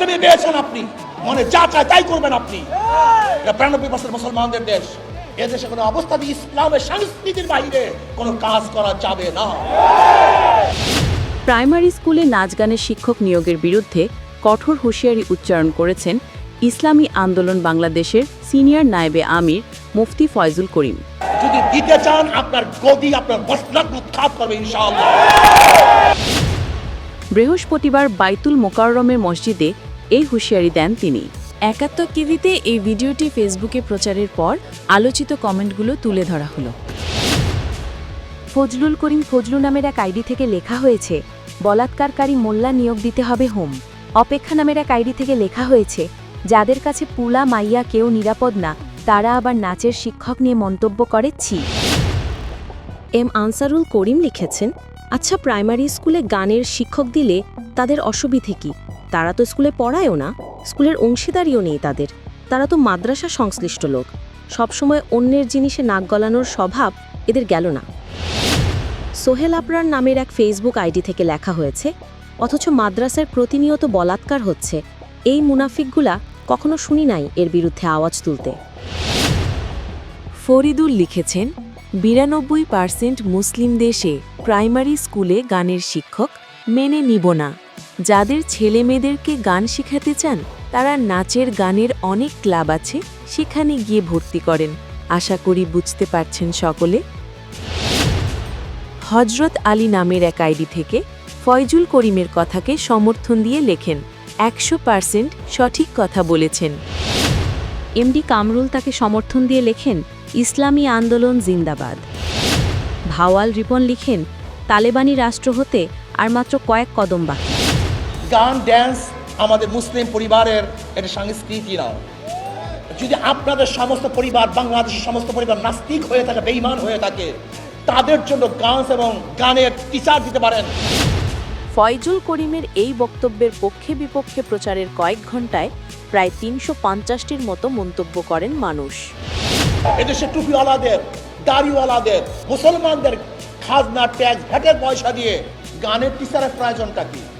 ইসলামী পেয়েছেন আপনি। মনে যা চায় তাই করবেন আপনি। এটা বিরানব্বই পার্সেন্ট মুসলমানদের দেশ। এদেশে কোনো অবস্থাতে ইসলামের সংস্কৃতির বাইরে কোনো কাজ করা যাবে না। প্রাইমারি স্কুলে নাচ গানের শিক্ষক নিয়োগের বিরুদ্ধে কঠোর হুঁশিয়ারি উচ্চারণ করেছেন ইসলামী আন্দোলন বাংলাদেশের সিনিয়র নায়েবে আমির মুফতি ফয়জুল করিম। যদি দিতে চান আপনার গদি আপনার মসলাক উৎখাত করবে ইনশাআল্লাহ। বৃহস্পতিবার বাইতুল মোকাররমের মসজিদে এই হুঁশিয়ারি দেন তিনি। একাত্তর টিভিতে এই ভিডিওটি ফেসবুকে প্রচারের পর আলোচিত কমেন্টগুলো তুলে ধরা হলো। ফজলুল করিম ফজলু নামের এক আইডি থেকে লেখা হয়েছে, বলাৎকারকারী মোল্লা নিয়োগ দিতে হবে হোম। অপেক্ষা নামের এক আইডি থেকে লেখা হয়েছে, যাদের কাছে পুলা, মাইয়া কেউ নিরাপদ না, তারা আবার নাচের শিক্ষক নিয়ে মন্তব্য করে, ছি। এম আনসারুল করিম লিখেছেন আচ্ছা প্রাইমারি স্কুলে গানের শিক্ষক দিলে তাদের অসুবিধে কি? তারা তো স্কুলে পড়ায়ও না, স্কুলের অংশীদারিও নেই তাদের। তারা তো মাদ্রাসা সংশ্লিষ্ট লোক। সবসময় অন্যের জিনিসে নাক গলানোর স্বভাব এদের গেল না। সোহেল আবরার নামের এক ফেসবুক আইডি থেকে লেখা হয়েছে, অথচ মাদ্রাসার প্রতিনিয়ত বলাৎকার হচ্ছে, এই মুনাফিকগুলা কখনো শুনি নাই এর বিরুদ্ধে আওয়াজ তুলতে। ফরিদুল লিখেছেন, বিরানব্বই পার্সেন্ট মুসলিম দেশে প্রাইমারি স্কুলে গানের শিক্ষক মেনে নিব না। যাদের ছেলে মেয়েদেরকে গান শেখাতে চান, তারা নাচের গানের অনেক ক্লাব আছে, সেখানে গিয়ে ভর্তি করেন। আশা করি বুঝতে পারছেন সকলে। হজরত আলী নামের এক আইডি থেকে ফয়জুল করিমের কথাকে সমর্থন দিয়ে লেখেন, একশো পার্সেন্ট সঠিক কথা বলেছেন। এমডি কামরুল তাকে সমর্থন দিয়ে লেখেন, ইসলামী আন্দোলন জিন্দাবাদ। ভাওয়াল রিপন লিখেন, তালেবানি রাষ্ট্র হতে আর মাত্র কয়েক কদম বাকি। গান ড্যান্স আমাদের মুসলিম পরিবারের এটা সংস্কৃতি না যদি আপনাদের সমস্ত পরিবার বাংলাদেশের সমস্ত পরিবার নাস্তিক হয়ে থাকে বেইমান হয়ে থাকে তাদের জন্য গান এবং গানের টিচার দিতে পারেন। ফয়জুল করিমের এই বক্তব্যের পক্ষে বিপক্ষে প্রচারের কয়েক ঘন্টায় প্রায় তিনশো পঞ্চাশটির মতো মন্তব্য করেন মানুষ। এদেশে টুপিওয়ালাদের দাড়িওয়ালাদের মুসলমানদের খাজনা ট্যাক্স ভ্যাটের পয়সা দিয়ে গানের টিচারের প্রয়োজনটা কি?